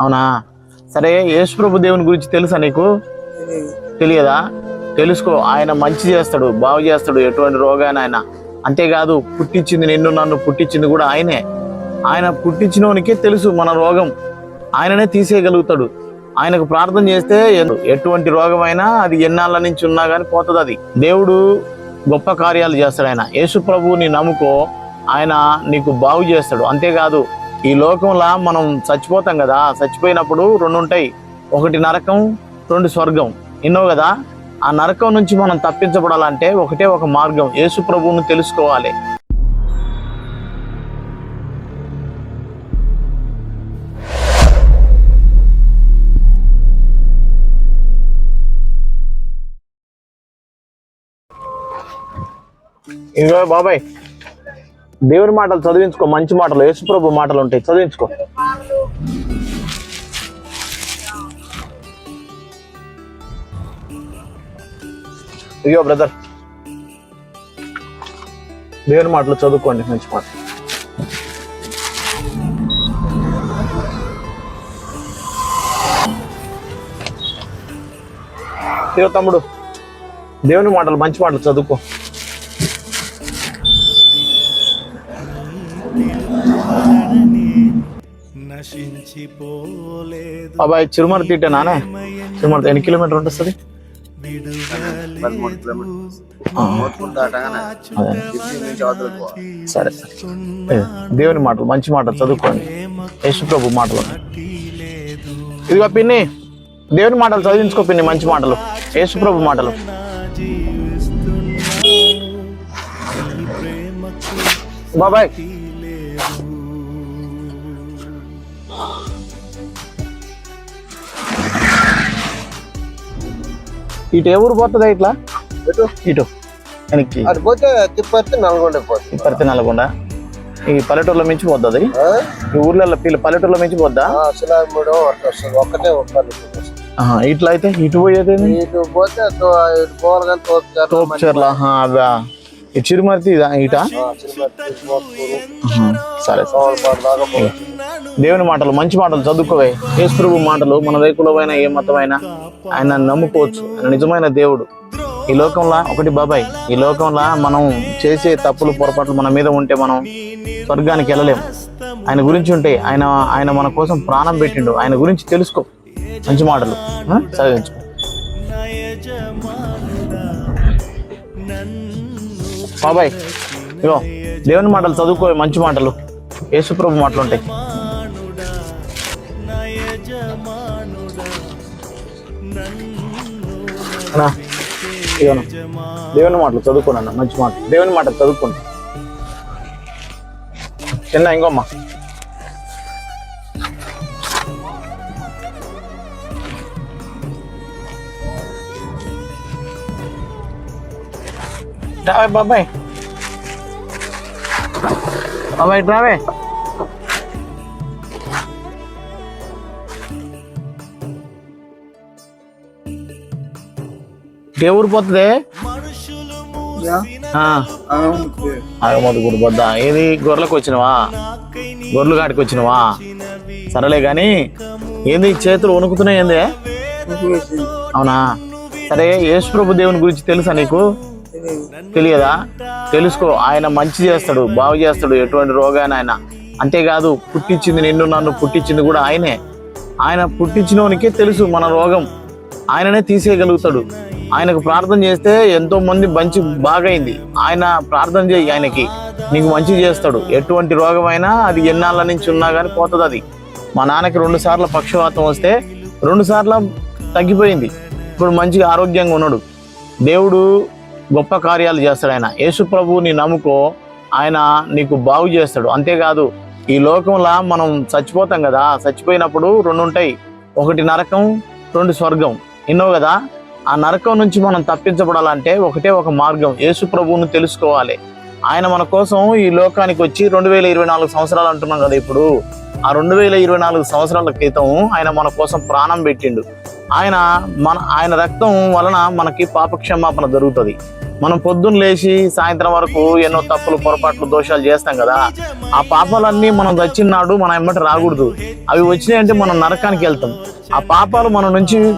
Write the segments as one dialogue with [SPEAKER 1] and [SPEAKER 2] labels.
[SPEAKER 1] అవునా? సరే యేసు ప్రభు దేవుని గురించి తెలుసా నీకు? తెలియదా. తెలుసుకో ఆయన మంచి చేస్తాడు బాగు చేస్తాడు ఎటువంటి రోగాన్ని ఆయన. అంతేకాదు పుట్టించింది నిన్ను నన్ను పుట్టించింది కూడా ఆయనే. ఆయన పుట్టించినోనికే తెలుసు మన రోగం. ఆయననే తీసేయగలుగుతాడు. ఆయనకు ప్రార్థన చేస్తే ఎటువంటి రోగమైనా అది ఎన్నాళ్ళ నుంచి ఉన్నా కానీ పోతుంది అది దేవుడు గొప్ప కార్యాలు చేస్తాడు ఆయన. యేసు ప్రభువుని నమ్ముకో ఆయన నీకు బాగు చేస్తాడు. అంతేకాదు ఈ లోకంలో మనం చచ్చిపోతాం కదా చచ్చిపోయినప్పుడు రెండు ఉంటాయి ఒకటి నరకం రెండు స్వర్గం. ఎన్నో కదా? ఆ నరకం నుంచి మనం తప్పించబడాలంటే ఒకటే ఒక మార్గం. యేసు ప్రభువును తెలుసుకోవాలి. ఇదిగో బాబాయ్ దేవుని మాటలు చదివించుకో మంచి మాటలు యేసుప్రభు మాటలు ఉంటాయి చదివించుకో. అయ్యో బ్రదర్ దేవుని మాటలు చదువుకోండి మంచి మాట ఇదిగో తమ్ముడు దేవుని మాటలు మంచి మాటలు చదువుకో. బాబాయ్ చిరుమల తీట నానే? చిరుమల ఎన్ని కిలోమీటర్ ఉంటుంది? సరే దేవుని మాటలు మంచి మాటలు చదువుకోండి. యేసు ప్రభు మాటలు ఇదిగో పిన్ని దేవుని మాటలు చదివించుకో పిన్ని మంచి మాటలు. యేసు ప్రభు మాటలు బాబాయ్. ఇటు ఏ ఊరు పోతుంది ఇట్లా?
[SPEAKER 2] ఎటు?
[SPEAKER 1] ఇటు. వెనక్కి.
[SPEAKER 2] అటు పోతే తిప్పడితే నల్గొండ పోతుంది.
[SPEAKER 1] పరితి నల్గొండ. ఈ పల్లెటూరులో మించి పోద్ది
[SPEAKER 2] ఆ?
[SPEAKER 1] ఈ ఊర్లలో పిల్ల పల్లెటూరులో మించి పోద్దా?
[SPEAKER 2] ఒక్కటే
[SPEAKER 1] ఇట్లా అయితే ఇటు పోయేది?
[SPEAKER 2] ఇటు పోతే ఇటు
[SPEAKER 1] తోపుచెర్ల అవా ఈ చిరుమర్తి ఇదా ఇట? సరే. దేవుని మాటలు మంచి మాటలు చదువుకోవే. యేసుప్రభు మాటలు మన వైకులమైన ఏ మతమైనా. ఆయన నమ్ముకోవచ్చు. ఆయన నిజమైన దేవుడు. ఈ లోకంలో ఒకటి బాబాయ్ ఈ లోకంలో మనం చేసే తప్పులు పొరపాట్లు మన మీద ఉంటే మనం స్వర్గానికి వెళ్ళలేము. ఆయన గురించి ఉంటే ఆయన ఆయన మన కోసం ప్రాణం పెట్టిండు. ఆయన గురించి తెలుసుకో. మంచి మాటలు చదివించుకో బాబాయ్ ఇగో దేవుని మాటలు చదువుకో మంచి మాటలు. యేసుప్రభు మాటలు ఉంటాయి అన్నా, దేవుని మాటలు చదువుకోనన్న మంచి మాటలు. దేవుని మాటలు చదువుకోండి చిన్న ఇంకోమ్మా రావే బాబాయ్. బాబాయ్ రావే. ఏ ఊరు పోతుంది ఆగమోదు గుడి బొద్ద ఏది? గొర్రెలకు వచ్చినవా? గొర్రెలు కాడికి వచ్చినవా? సరేలే గాని ఏంది చేతులు వణుకుతున్నాయి ఏంది? అవునా? సరే యేసు ప్రభు దేవుని గురించి తెలుసా నీకు? తెలియదా? తెలుసుకో ఆయన మంచి చేస్తాడు బాగు చేస్తాడు ఎటువంటి రోగాన్ని ఆయన. అంతేకాదు పుట్టించింది నిన్ను నన్ను పుట్టించింది కూడా ఆయనే. ఆయన పుట్టించినోనికే తెలుసు మన రోగం. ఆయననే తీసేయగలుగుతాడు. ఆయనకు ప్రార్థన చేస్తే ఎంతో మంది మంచి బాగైంది. ఆయన ప్రార్థన చేయి ఆయనకి. నీకు మంచి చేస్తాడు. ఎటువంటి రోగమైనా అది ఎన్నాళ్ళ నుంచి ఉన్నా కానీ పోతుంది అది. మా నాన్నకి రెండు సార్లు పక్షవాతం వస్తే రెండు సార్లు తగ్గిపోయింది. ఇప్పుడు మంచిగా ఆరోగ్యంగా ఉన్నాడు. దేవుడు గొప్ప కార్యాలు చేస్తాడు ఆయన. యేసు ప్రభువుని నమ్ముకో ఆయన నీకు బాగు చేస్తాడు. అంతేకాదు ఈ లోకంలో మనం చచ్చిపోతాం కదా చచ్చిపోయినప్పుడు రెండు ఉంటాయి ఒకటి నరకం రెండు స్వర్గం. ఎన్నో కదా? ఆ నరకం నుంచి మనం తప్పించబడాలంటే ఒకటే ఒక మార్గం. యేసు ప్రభువును తెలుసుకోవాలి. ఆయన మన కోసం ఈ లోకానికి వచ్చి రెండు వేల ఇరవై నాలుగు సంవత్సరాలు అంటున్నాం కదా ఇప్పుడు. ఆ రెండు వేల ఇరవై నాలుగు సంవత్సరాల క్రితం ఆయన మన కోసం ప్రాణం పెట్టిండు. ఆయన మన ఆయన రక్తం వలన మనకి పాపక్షమాపణ జరుగుతుంది. మనం పొద్దున్న లేచి సాయంత్రం వరకు ఎన్నో తప్పులు పొరపాట్లు దోషాలు చేస్తాం కదా. ఆ పాపాలన్నీ మనం వచ్చినాడు మన ఎమ్మటి రాకూడదు. అవి వచ్చినాయంటే మనం నరకానికి వెళ్తాం. ఆ పాపాలు మన నుంచి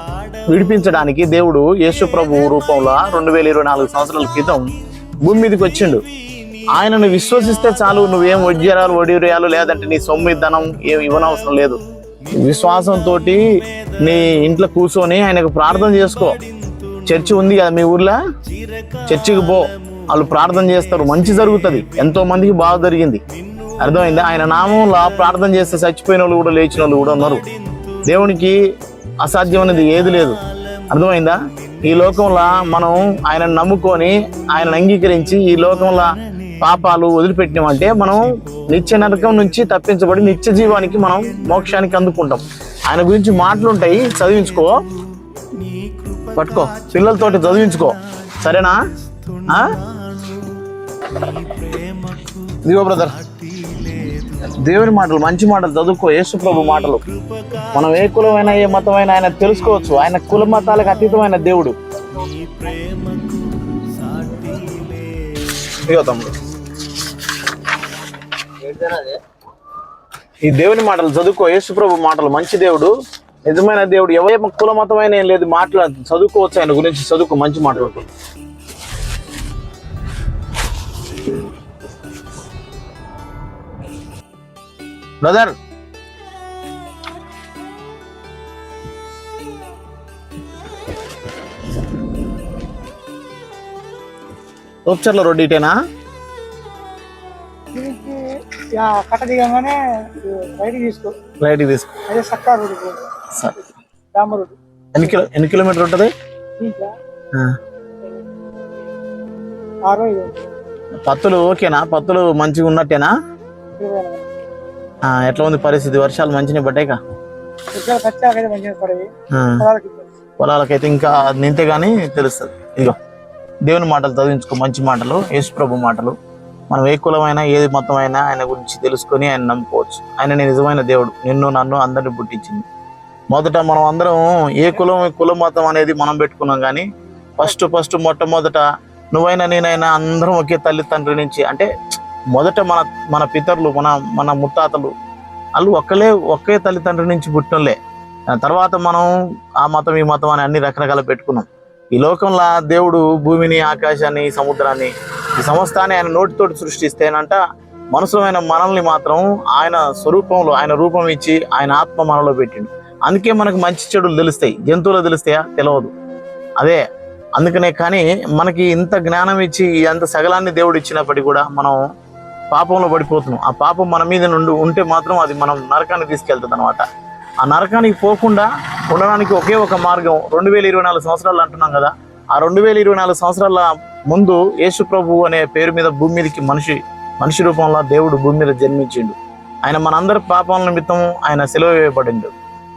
[SPEAKER 1] విడిపించడానికి దేవుడు యేసు ప్రభు రూపంలో రెండు వేల ఇరవై నాలుగు సంవత్సరాల క్రితం భూమి మీదకి వచ్చిండు. ఆయనను విశ్వసిస్తే చాలు నువ్వేం వడ్జరాలు వడిరేయాలు లేదంటే నీ సొమ్ము ధనం ఏం ఇవ్వనవసరం లేదు. విశ్వాసంతో నీ ఇంట్లో కూర్చొని ఆయనకు ప్రార్థన చేసుకో. చర్చి ఉంది కదా మీ ఊర్లో? చర్చికి పో. వాళ్ళు ప్రార్థన చేస్తారు. మంచి జరుగుతుంది. ఎంతో మందికి బాగా జరిగింది. అర్థమైందా? ఆయన నామంలో ప్రార్థన చేస్తే చచ్చిపోయిన వాళ్ళు కూడా లేచిన వాళ్ళు కూడా ఉన్నారు. దేవునికి అసాధ్యమైనది ఏది లేదు. అర్థమైందా? ఈ లోకంలో మనం ఆయన నమ్ముకొని ఆయన అంగీకరించి ఈ లోకంలో పాపాలు వదిలిపెట్టినామంటే మనం నిత్య నరకం నుంచి తప్పించబడి నిత్య జీవానికి మనం మోక్షానికి అందుకుంటాం. ఆయన గురించి మాటలుంటాయి చదివించుకో. పట్టుకో. పిల్లలతోటి చదివించుకో. సరేనా? ఆ? ఇదిగో బ్రదర్. దేవుని మాటలు మంచి మాటలు చదువుకో యేసుప్రభు మాటలు. మనం ఏ కులమైన ఏ మతమైన ఆయన తెలుసుకోవచ్చు. ఆయన కుల మతాలకు అతీతమైన దేవుడు. ఈ దేవుని మాటలు చదువుకో యేసుప్రభు మాటలు మంచి దేవుడు నిజమైన దేవుడు. ఎవరి కుల మతమైన ఏం లేదు మాట్లాడు చదువుకోవచ్చు ఆయన గురించి చదువుకో మంచి మాట్లాడుకో బ్రదర్. తోప్చర్ల రోడ్డు ఇటేనా?
[SPEAKER 3] దీనికి యా, కట్ట దిగంగానే రైట్ తీసుకో.
[SPEAKER 1] రైట్ తీసుకో.
[SPEAKER 3] అదే సక్కా రోడ్డు పోదు.
[SPEAKER 1] సరే.
[SPEAKER 3] రామ రోడ్డు
[SPEAKER 1] ఎన్ని కిలో ఎన్ని కిలోమీటర్ ఉంటుంది? పత్తులు ఓకేనా? పత్తులు మంచిగా ఉన్నట్టేనా ఎట్లా ఉంది పరిస్థితి? వర్షాలు మంచిగా పడ్డాయిగా
[SPEAKER 3] ఇబ్బంది.
[SPEAKER 1] పొలాలకైతే ఇంకా నింతే గానీ తెలుస్తుంది. ఇదిగో దేవుని మాటలు చదివించుకో మంచి మాటలు యేసు ప్రభు మాటలు. మనం ఏ కులమైనా ఏది మతమైనా ఆయన గురించి తెలుసుకొని ఆయన నమ్ముకోవచ్చు. ఆయన నిజమైన దేవుడు. నిన్ను నన్ను అందరిని పుట్టించింది. మొదట మనం అందరం ఏ కులం కుల మతం అనేది మనం పెట్టుకున్నాం కానీ ఫస్ట్ ఫస్ట్ మొట్టమొదట నువ్వైనా నేనైనా అందరం ఒకే తల్లి తండ్రి నుంచి అంటే మొదట మన మన పితరులు మన మన ముత్తాతలు వాళ్ళు ఒక్కలే ఒకే తల్లిదండ్రుల నుంచి పుట్టినలే తర్వాత మనం ఆ మతం ఈ మతం అని అన్ని రకరకాల పెట్టుకున్నాం. ఈ లోకంలో దేవుడు భూమిని ఆకాశాన్ని సముద్రాన్ని ఈ సమస్తాన్ని ఆయన నోటితోటి సృష్టిస్తేనంట మనుషులమైన మనల్ని మాత్రం ఆయన స్వరూపంలో ఆయన రూపం ఇచ్చి ఆయన ఆత్మ మనలో పెట్టిండు. అందుకే మనకు మంచి చెడులు తెలుస్తాయి. జంతువులు తెలుస్తాయా? తెలియదు అదే అందుకనే కానీ మనకి ఇంత జ్ఞానం ఇచ్చి అంత సగలాన్ని దేవుడు ఇచ్చినప్పటికీ కూడా మనం పాపంలో పడిపోతున్నాం. ఆ పాపం మన మీద నుండి ఉంటే మాత్రం అది మనం నరకానికి తీసుకెళ్తుంది అనమాట ఆ నరకానికి పోకుండా ఉండడానికి ఒకే ఒక మార్గం రెండు వేల ఇరవై నాలుగు సంవత్సరాలు అంటున్నాం కదా. ఆ రెండు వేల ఇరవై నాలుగు సంవత్సరాల ముందు యేసు ప్రభు అనే పేరు మీద భూమి మీదకి మనిషి మనిషి రూపంలో దేవుడు భూమి మీద జన్మించిండు. ఆయన మనందరి పాపాల నిమిత్తం ఆయన సెలవు వేయబడిండు.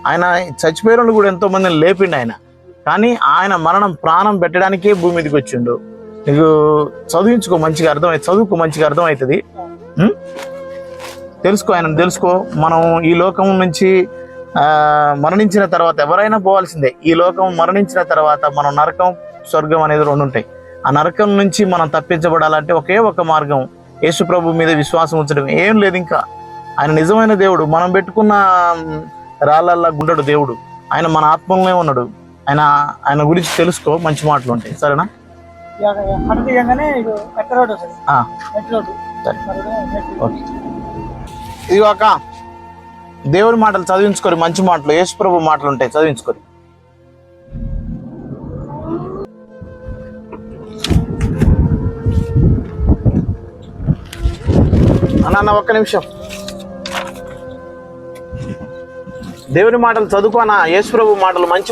[SPEAKER 1] ఆయన చచ్చిపోయిన వాళ్ళు కూడా ఎంతో మందిని లేపిండు ఆయన. కానీ ఆయన మరణం ప్రాణం పెట్టడానికే భూమి మీదకి వచ్చిండు. నీకు చదివించుకో మంచిగా అర్థమై చదువుకో మంచిగా అర్థమవుతుంది. తెలుసుకో ఆయన తెలుసుకో. మనం ఈ లోకం నుంచి మరణించిన తర్వాత ఎవరైనా పోవాల్సిందే. ఈ లోకం మరణించిన తర్వాత మనం నరకం స్వర్గం అనేది రెండు ఉంటాయి. ఆ నరకం నుంచి మనం తప్పించబడాలంటే ఒకే ఒక మార్గం. యేసు ప్రభు మీద విశ్వాసం ఉంచడం ఏం లేదు ఇంకా. ఆయన నిజమైన దేవుడు. మనం పెట్టుకున్న రాళ్ళల్లా గుండడు దేవుడు. ఆయన మన ఆత్మలోనే ఉన్నాడు. ఆయన ఆయన గురించి తెలుసుకో మంచి మాటలు ఉంటాయి. సరేనా?
[SPEAKER 3] ఇది
[SPEAKER 1] ఓకే ఇదిగో అక్క దేవుడి మాటలు చదివించుకోరు మంచి మాటలు యేసుప్రభు మాటలు ఉంటాయి చదివించుకోరు. అన్న ఒక్క నిమిషం. దేవుని మాటలు చదువుకోనా యేసుప్రభు మాటలు మంచి